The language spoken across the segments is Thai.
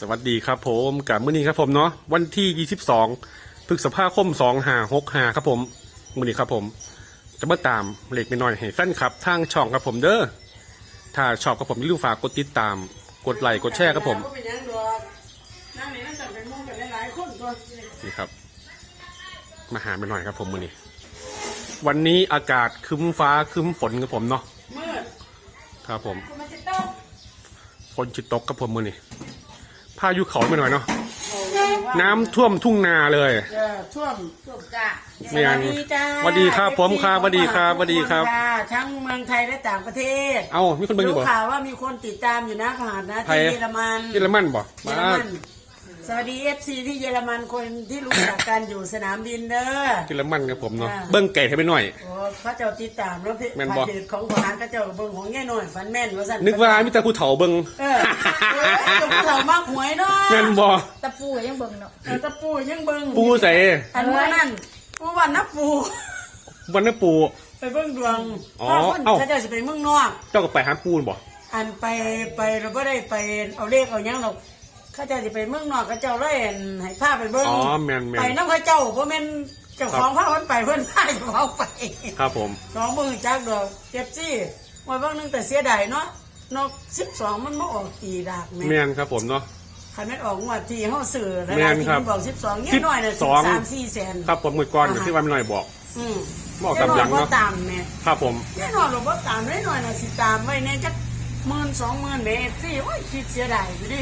สวัสดีครับผมกับมื้อนี้ครับผมเนาะวันที่ 22พฤษภาคม2565ครับผมมื้อนี้ครับผม จะมาตามเหล็กไปหน่อยให้แฟนคลับทางช่องครับผมเด้อถ้าชอบครับผมอย่าลืมฝากกดติดตาม กดไลค์กดแชร์ครับผมนี่ครับ มาหาไปหน่อยครับผมมื้อนี้ วันนี้อากาศคึ้มฟ้าคึ้มฝนครับผมเนาะมืดครับผมมันจะตกฝนจิตตกครับผมมื้อนี้ พายุเขาไปหน่อยเนาะโอ้ยว่าน้ำท่วมทุ่งนาเลย เออท่วมท่วมจ้าไม่ยังสวัสดีจ้าสวัสดีครับผมครับสวัสดีครับสวัสดีครับะทั้งเมืองไทยและต่างประเทศเอ้ามีคนเบิ่งอยู่รู้บ่ข่าวว่ามีคนติดตามอยู่นะผ่านนะไทยที่เยอรมันเยอรมันบ่เยมาอรมัน สวัสดีเอฟซีที่เยอรมันคนที่รู้จักกันอยู่สนามบินเด้อเยอรมันครับผมเนาะอ่าเบิ้งไก่ให้ไปหน่อย โอ้เขาเจ้าติดตามแล้วเพจแม่นบ่ เพจของของร้านเขาเจ้าเบิ่งของแง่หน่อยฝันแม่นว่าสั่นนึกว่ามิตรกูเถาเบิ้ง เออเออเจ้าผู้เฒ่ามากหวยเนาะแม่นบ่ตะปูยังเบิ่งเนาะ เออตะปูยังเบิ่งปูใส่อันว่านั่นปูวันนับปูวันนั้นปู ไปเบิ่งดวงอ๋อถ้าคนเอ้าเขาเจะสิไปเมืองนอก เจ้าก็ไปหาปูนบ่ อันไปไปเราไม่ได้ไปเอาเลขเอาหยังหรอกเขาเจ้าสิไปเมืองนอกเขาเจ้าเลยอั่นให้พาไปเบิ่งอ๋อแม่นแม่ไปนน้ำเขาเจ้าเพราะแม่นเจ้าของพาคนไปเพิ่นพาเจ้าของไป ครับผม สองมือจักดอกเจ็บซี่วันบางนึงแต่เสียดายเนาะนกสิบสองมันมาออกตีดากแม่แม่นครับผมเนาะ คันแม่นออกงวดที่เฮาซื้อแล้วแม่นที่ครับมันบอกสิบสองเงี้ยน้อยน่ะสิบสามสี่แสนครับผมมือก่อนที่วันไม่หน่อยบอก อืมบอกกำลังเนาะแน่นอนบ่ตามแม่ครับผม แน่นอนเราบ่ตามแน่นอนน่ะสิตามไว้แน่จัก หมื่นสองหมื่นเมตรสิโอ้ยคิดเสียดายอยู่ดิ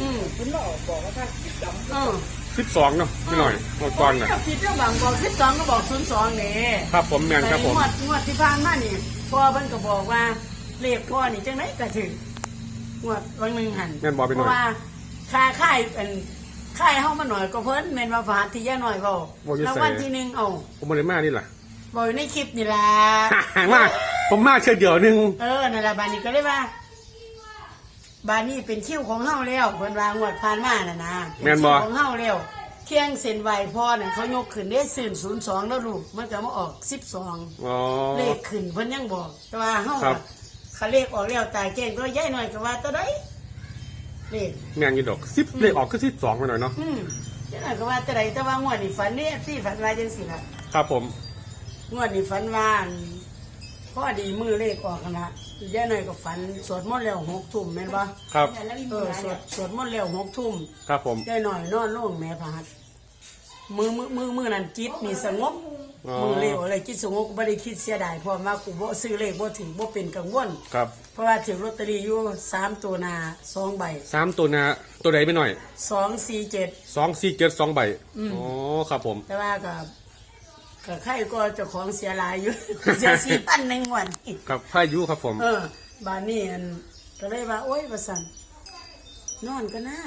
อืมคุณหลอกบอกว่าถ้าคิดจำเออสิบสองเนาะไม่หน่อยมือก่อนน่ะเคิดเรื่องบางบอกสิบสองก็บอกศูนย์สองนี่ครับผมแม่นครับผม งวดงวดที่ผ่านมานี่พ่อเพิ่นก็บอกว่าเลขพ่อนี่จังไดก็ถึงงวดวันหนึงหันแม่นบอกไปหเพน่อยราะว่าค่าค่ายเป็นค่ายเฮามาหน่อยก็เพิ่นแม่นว่าฝาที่ย่าหน่อยเว้าบอกอยู่แล้วใส่วันที่หนึงเอาผมมาเลยมานี่ล่ะบอกอยู่ในคลิปนี่ล่ะ มา ผมมาเชื่อเดียวหนึงเออนั่นล่ะบานนี้ก็เลยว่าบานนี้เป็นคิวของเฮาแล้วเพิ่นว่างวดผ่านมาน่ะนะเป็นคิวของเฮาแล้วเที่ยงเซ็นไหวพ่อน่ะเขายกขึ้นได้ซื่น02แล้วลูกมันก็มาออก12อ๋อ เลขขึ้นเพิ่นยังบอก แต่ว่าเฮาครับอะเขาเลขออกแล้วตายแจ้งก็ย้ายหน่อยก็ว่าตัวใดเลข แม่งอยี่ดอกสิบเลขออกคือสิบสองไปหน่อยเนาะอืมย้ายหน่อยก็ว่าตัวใดแต่ว่างวดนี้ฝันนี่ที่ฝันว่าจังซี่ล่ะครับผม งวดนี้ฝันว่า อั่นพอดีมือเลขออกกันละย้ายหน่อยก็ฝันสวดมนต์แล้วหกทุ่มแม่นบ่ครับ เออสวดสวดมนต์แล้วหกทุ่มครับผมย้ายหน่อยนอนลงแม่พาดมือมือมือมือนั้นจิตนี่สงบอ๋อ มือเลวอะไรจิตสงบบ่ได้คิดเสียดายเพราะว่ากูบ่ซื้อเลขบ่ถึงบ่เป็นกังวลครับเพราะว่าถือลอตเตอรี่อยู่สามตัวหนาสองใบสามตัวนะตัวใดไปหน่อยสองสี่เจ็ด สองสี่เจ็ดสองใบอ๋อครับผม แต่ว่ากับ กับใครก็เจ้าของเสียหลายอยู่ เสียสี่พันหนึ่งวันนี้กับพายุครับผม เออ บานนี้อันก็เลยว่าโอ๊ยประสันนอนก็น่า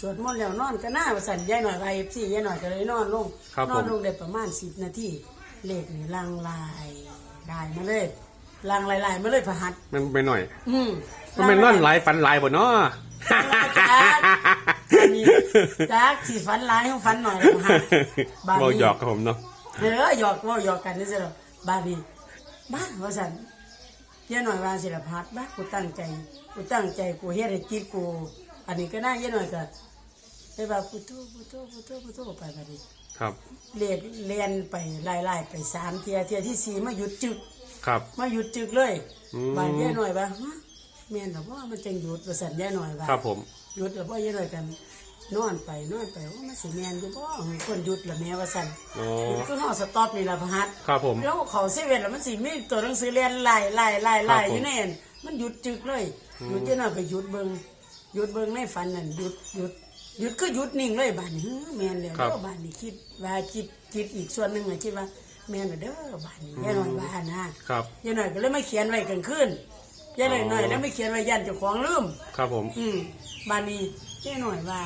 สวดมนต์แล้วนอนก็น่าประสันยายหน่อยไปสี่ยายหน่อยก็เลยนอนลงครับนผอนมลงได้ประมาณสิบนาทีเลขนี่ลางลายได้มาเลยลางลายลายมาเลยพระหัตถ์มันไปหน่อย อืมมันเป็นนอนหลายฝันหลายบ่เนาะนี่จักสีฟันหลายของฟันหน่อยแล้วฮะบาบอกนี้หยอกครับผมเนาะ เออหยอกว่าหยอกกันนี่สิหรอบานี้บ้าว่าสันเยอะหน่อยว่าศิลพัฒน์บ้ากูตั้งใจกูตั้งใจกูเฮ็ดให้จิตกู อันนี้ก็น่าเยอะหน่อยก็ไปว่ากูโตกูโตกูโตกูโตไปบานี้ครับเรียนเรียนไปไล่ๆไปสามเทียเทียที่สี่มาหยุดจึกครับมาหยุดจึกเลยอืมบานเยอะหน่อยว่าฮะแม่นหรอว่ามันจังหยุดว่าสันเยอะหน่อยว่าครับผมหยุดแล้วพ่อยังไงกัน นอนไปนอนไปว่ามันสิแมนอยู่บ่คนหยุดละแม่ว่าสั่นอ๋อหยุดก็ห้องสต็อปนี่ละพะฮัทครับผมแล้วเขาเซเว่นแล้วมันสิมีตัวหนังสือเรียนไล่ไล่ไล่ไล่ครับผมอยู่แน่นมันหยุดจึกเลยหยุดจะน่าไปหยุดเบิ่งหยุดเบิ่งในฝันนั่นหยุดหยุดหยุดคือหยุดนิ่งเลยบ้านนี้เฮ้อแม่นแล้วครับเด้อบ้านนี้คิดว่าคิดคิดอีกส่วนหนึงน่ะคิดว่าแม่นแล้วเด้อบ้านนี้ย่าน้อยว่านะครับย่าน้อยก็เลยไม่เขียนไว้กลางคืนย่าน้อยน้อยแล้วไม่เขียนไว้ยันเจ้าของลืมครับผม อืมบานนี้ แค่หน่อยว่า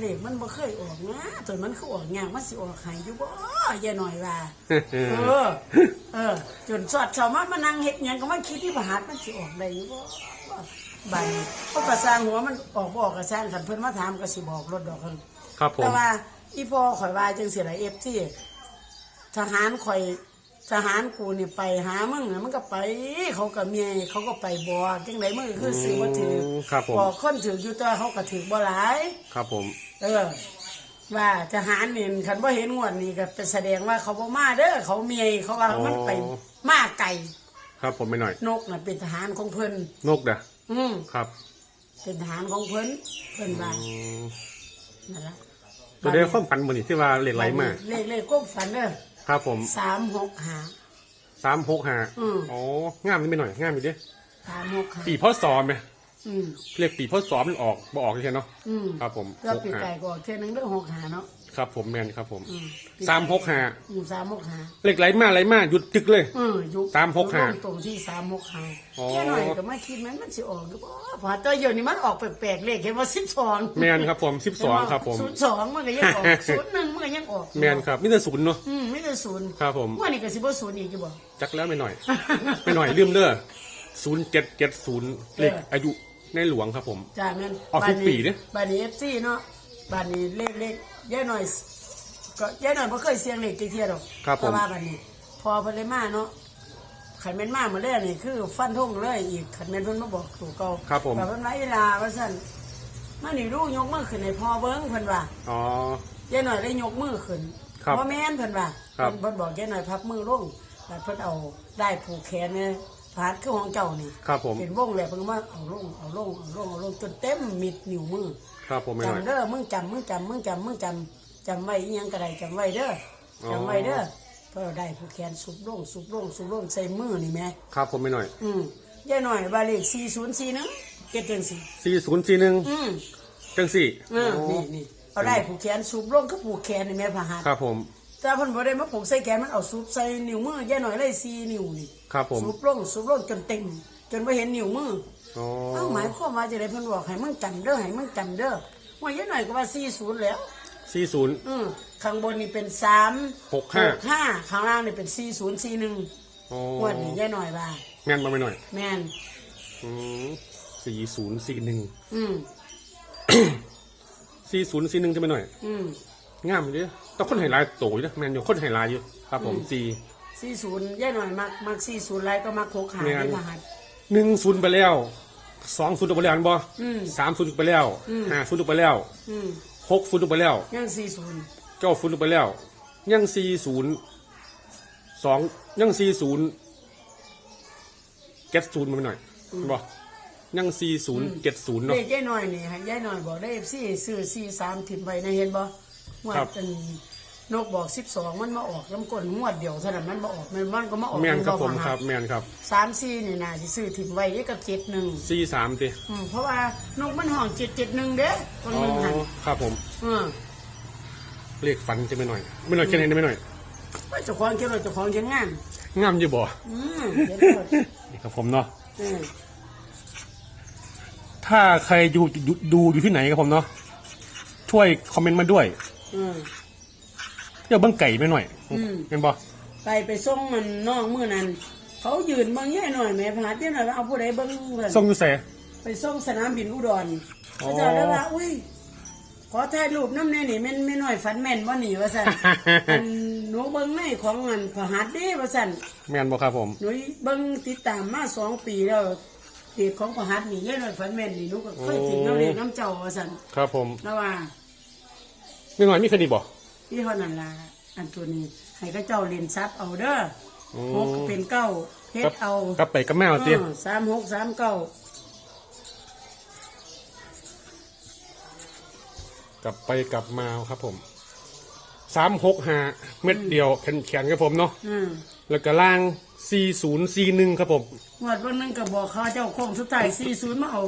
เลขมันบ่เคยออกนะตัวมันคือออกยากมันสิออกให้อยู่บ่แย่หน่อยว่าเออ เออ จนสอดสอมามานั่งเฮ็ดหยังก็มาคิดที่ประหัสมันสิออกได้อยู่บ่บานนี้เพราะกระสร้างหัวมันออกบ่ออกกระสร้างคันเพิ่นมาถามก็สิบอกรถดอกคันครับผมแต่ว่าอีพ่อข่อยว่าจังซี่ล่ะ FC ทหารข่อย ทหารกูนี่ไปหามึงน่ะมันก็ไป เขาก็เมียเขาก็ไปบอกจังไดมึงก็คือซื้อบ่ถือมครับผมบอกคนถืออยู่แต่เขาก็ถือบ่หลาย ครับผม เออ ว่าทหารนี่คันบ่เห็นงวดนี่ก็เป็นแสดงว่าเขาบ่มาเด้อเขาเมียเขาว่ามันไปมาไก่ครับผมไม่หน่อย นกน่ะเป็นทหารของเพิ่นนกเด้ออืมครับเป็นทหารของเพิ่นเพิ่นว่าอืมนั่นล่ะตัวเดียวความฝันบนนี่ที่ว่าเหล็กไหลมาเลขเลขก้มฝันเด้อ ครับผมสามหกหา สามหกห้าอืม อ๋องามนี่ไม่หน่อยงามอีกเด้สามหกหาปีพ่อสอมไหมอืมเรียกปีพ่อสอมมันออกบ่ออกใช่เนาะอืมครับผมก็หกปีห้าไก่ก็เท่านึงเรื่องหกหาเนาะ ครับผมแมนครับผมอืมสามหกห้าอืมสามหกหาเหล็กไหลมาไหลมาหยุดจึกเลย เออยุคสามหกห้าตรงที่สามหกหาอ๋อ แค่หน่อยก็ไม่คิดมันมันสิออกหรือเปล่าเพราะตัวเดียวนี่มันออกแปลกๆเลขเห็นว่าสิบสองแมนครับผมสิบสองครับผม ศูนย์สองมันก็ยังออก ศูนย์หนึ่งมันก็ยังออกแมนครับนี่จะศูนย์เนาะ อืมไม่ได้ศูนย์ครับผม ว่านี่ก็สิบ่ศูนย์อีกจะบอก จักแล้วไม่หน่อย ไม่หน่อยลืมเด้อศูนย์เจ็ดเจ็ดศูนย์เลขอายุในหลวงครับผม จ้าแม่นออกทุกปีเด้ บานนี้เอฟซีเนาะบานนี้เลขเลข ย่าหน่อย ก็ย่าหน่อยบ่เคยเสียงเลขจักเที่ยดอกครับผม แต่ว่าบานนี้ พอเพิ่นเลยมาเนาะขันแม่นมาเมื่อแรกนี่คือ ฟันธงเลยอีกขันแม่นเพิ่นมาบอกถูกเก่าครับผม แบบเพิ่นว่าอีลาว่าซั่นมานี่ลูกยกมือขึ้นให้พ่อเบิ่งเพิ่นว่า อ๋อย่าหน่อยได้ยกมือขึ้นครับบ่แม่นเพิ่นว่าครับ เพิ่นบอกย่าหน่อยพับมือลงแล้วเพิ่นเอาได้ผูกแขนเนี่ย พาดคือของเจ้านี่ครับผมเป็นวงแล้วเพิ่นก็มาเอาลงเอาลงเอาลงเอาลงจนเต็มมิดนิ้วมือครับผมไม่หน่อย จำเด้อมึงจำมึงจำมึงจำมึงจำจำไว้อีหยังก็ได้จำไว้เด้ออ๋อจำไว้เด้อเพราะได้ผู้แขนสุบลงสุบลงสุบลงใส่มือนี่แม่ครับผมไม่หน่อยอืมย่าหน่อยบาเลขสี่ศูนย์สี่นึงเก็ดจังสี่สี่ศูนย์สี่หนึ่งอืมจังสี่เออนี่นี่เอาได้ผู้แขนสุบลงก็ผู้แขนนี่แม่พะหัตครับผม แต่เพิ่นบ่ได้มาผูกใส่แขนมันเอาสุบใส่นิ้วมือย่าหน่อยเลยสี่นิ้วนี่ครับผมสุบลงสุบลงจนเต็ม จนบ่เห็นนิ้วมืออ๋อเอ้าหมายความว่าจะได้เพิ่นบอกให้มึงจำเด้อให้มึงจำเด้อว่าย่าหน่อยก็ว่าสี่ศูนย์แล้ว สี่ศูนย์ อืมข้างบนนี่เป็นสามหกห้า ห้าข้างล่างนี่เป็นสี่ศูนย์สี่หนึ่งอ๋อวันนี้ย่าหน่อยว่าแม่นมาไม่หน่อยแม่นอืมสี่ศูนย์สี่หนึ่งอืมสี่ศูนย์สี่หนึ่งจะไม่หน่อย อืม งามเลยต้องคนไฮไลท์โตอยู่นะแมนอยู่คนไฮไลท์อยู่ครับ ผมสี่สี่ศูนย์ย่าหน่อยมักมักสี่ศูนย์ไรก็มักหกหาแม่นที่มหัดหนึ่งศูนย์ไปแล้วสองศูนย์ไปแล้วอันบ่อืมสามศูนย์ไปแล้วห้าศูนย์ไปแล้วอืมหกศูนย์ไปแล้วยังสี่ศูนย์เก้าศูนย์ไปแล้วยังสี่ศูนย์สองยังสี่ศูนย์เจ็ดศูนย์มาหน่อยบ่ยังสี่ศูนย์เจ็ดศูนย์เลเนาะขย่าหน่อยนี่ให้ย่าหน่อยบอกได้สี่ซื้อสี่สามถิ่มไปนะเห็นบ่ว่าครับเป็นนกบอกสิบสองมันมาออกน้ำก้นงวดเดียวเท่านั้นมันมาออกมันมันก็มาออกแมนครับผมนครับแมนครับสามสี่นี่นะสิซื้อถิ่มไว้นี่กับเจ็ดหนึ่งสี่สามสิอืมเพราะว่านกมันห้องเจ็ดเจ็ดหนึ่งเด้คนอ๋อหนึ่งหันครับผมอืมเลขฟันจะไม่หน่อย ไม่หน่อยแค่ไหนได้ไม่หน่อยว่าเจ้าของเจ้าเราเจ้าของเจ้างานงามอยู่บ่อืมเดี๋ยวเดี๋ยวนี่ครับผมเนาะอืมถ้าใครดูดูดูอยู่ที่ไหนครับผมเนาะช่วยคอมเมนต์มาด้วย อืม เดี๋ยวเบิ้งไก่ไปหน่อยอืมเห็นบ่ไปไปส่งมันน้องมือนั้น เขายืนเบางแย่หน่อยแม่พาเจ้าหน่อยว่าเอาผู้ใดเบิ้งเพิ่นส่งอยู่แสไปส่งสนามบินอุดรอ๋อ เขาเจะเลยว่า อุ้ย ขอถ่ายรูปน้ำแน่นี่แม่นไม่น้อยฝันแม่นว่าหนีว่าสั่น อันหนูเบิ้งในของมันพหัสเด้ว่าสั่น แมนบ่ครับผม หนูเบิ้งติดตามมาสองปีแล้วเด็กของพหัสนี่แย่หน่อยฝันแม่นนี่หนูก็เคยถึงน้ำเลี้ยงน้ำเจ้าว่าสั่นครับผม แล้วว่า ไม่หน่อยมีคดีบ่พี่เท่านั้นล่ะอันตัวนี้ให้ก็เจ้าเรียนซับเอาเด้ออืมหกเป็นเก้าเฮ็ดเอากลับไปกับแมวเตี้ยเออสามหกสามเก้ากลับไปกลับมาครับผมสามหกห้าเม็ดเดียวแขนแขนครับผมเนาะอืมแล้วก็ล่างสี่ศูนย์สี่หนึ่งครับผมงวดวันหนึงก็บอกเขาเจ้าโค้งสุดท้ายสี่ศูนย์มาเอา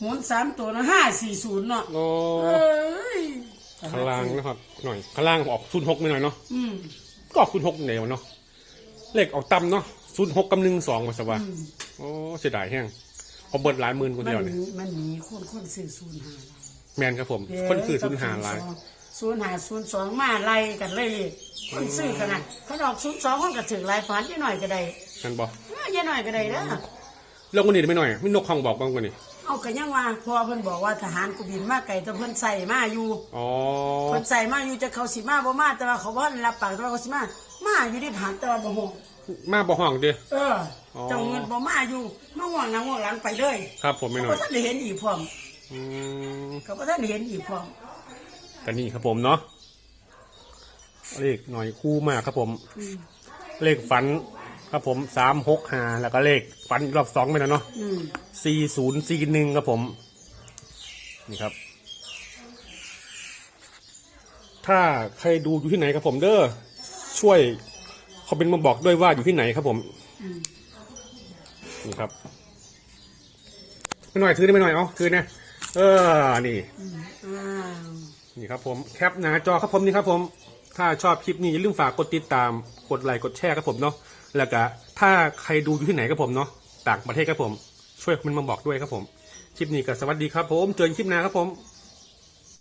หมุนสามตัวนะห้าสี่ศูนย์เนาะโอ้ เอ้ย ข้างล่างนะครับหน่อยข้างล่างออกศูนย์หกไม่หน่อยเนาะอืมก็ออกศูนย์หกเดียวเนาะเลขออกต่ำเนาะศูนย์หกกับหนึ่งสองมาสวะโอ้เสียดายแห้งพอเบิดหลายหมื่นคนมันเดียวเนี่ยมีมันมีคนคนซื้อศูนย์หาแมนครับผม คนคือศูนย์หาหลาย ศูนย์หาศูนย์สองมาไล่กันเลยเลยคนซื้อขนาดเขาดอกศูนย์สองคนก็ถึงหลายพันยี่หน่อยก็ได้นั่นบอกเอ้ยยี่หน่อยก็ได้นะเรื่องวันนี้ได้ไม่หน่อยไม่นกห้องบอกบ้างกว่านี้ เอากันยังว่าพอเพิ่นบอกว่าทหารกูบินมาไกลแต่เพิ่นใส่มาอยู่อ๋อเพิ่นใส่มาอยู่จะเขาสิมาบ่มาแต่ว่าเขาบ่ทันรับปากแต่ว่าเขาสิมามาอยู่ที่ผ่านแต่ว่าบ่ห้องมาบ่ห้องดิเอออ๋อเจ้าเงินบ่มาอยู่มาห่วงหน้าห่วงหลังไปเลยครับผมไม่เขาน้อบ่ยทันได้เห็นอีกพร้อมอืมเขาบ่ทันได้เห็นอีกพร้อมกันนี่ครับผมเนาะเลขหน่อยคู่มากครับผมอืมเลขฝัน ครับผมสามหกห้าแล้วก็เลขฝันรอบสองไปแล้วเนาะอืมสี่ศูนย์สี่หนึ่งครับผม นี่ครับ ถ้าใครดูอยู่ที่ไหนครับผมเด้อช่วยคอมเมนต์มาบอกด้วยว่าอยู่ที่ไหนครับผม อืมนี่ครับไม่หน่อยถือได้ไม่หน่อยเอาถือเนี่ยเออนี่อืมอ้าวนี่ครับผมแคปหน้าจอครับผมนี่ครับผม ถ้าชอบคลิปนี้อย่าลืมฝากกดติดตามกดไลค์กดแชร์ครับผมเนาะ แล้วก็ถ้าใครดูอยู่ที่ไหนครับผมเนาะต่างประเทศครับผม ช่วยคอมเมนต์มาบอกด้วยครับผม คลิปนี้ก็สวัสดีครับผม เจอกันคลิปหน้าครับผม